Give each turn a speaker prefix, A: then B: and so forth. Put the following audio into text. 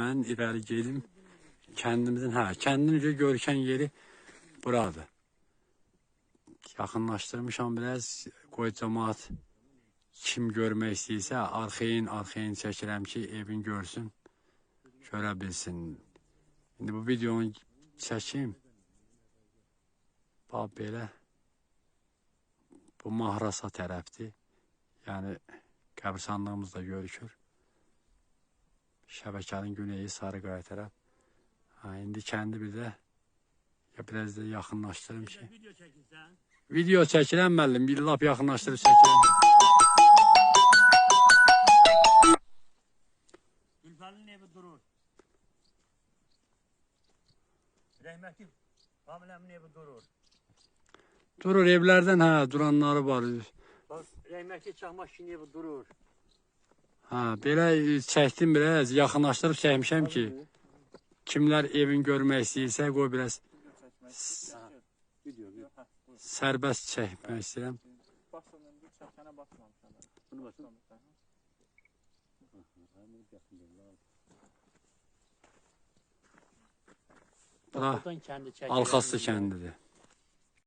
A: Mən irəli gedim. Kəndimizin, hə, kəndimizin görkən yeri buradır. Yaxınlaşdırmışam biraz. Qoy cəmaat kim görmək istəyirsə, arxeyin, arxeyin çəkirəm ki, evin görsün, görə bilsin. İndi bu videonu çəkim. Bax belə. Bu Mahrasa tərəfdir. Yəni qəbirstanlığımız da görükür. Şəbəkənin güneyi Sarıqaya tərəf. Ha, indi kəndi bir də ya biraz da yaxınlaşdırım ki.
B: Video çəkirsən.
A: Video çəkirəm müəllim, bir lap yaxınlaşdırıb çəkirəm.
B: Gülfənin evi durur. Rəhmətli Hamiləmin evi durur.
A: Durur evlərdən hə, duranları var.
B: Bax, rəhmətli Çaxmaşkin evi durur.
A: Ha, belə çəkdim biraz, yaxınlaşdırıb çəkmişəm ki, kimlər evin görmək istəyirsə, qoy biraz sərbəst çəkmək istəyirəm. Bura. Alxaslı kəndidir.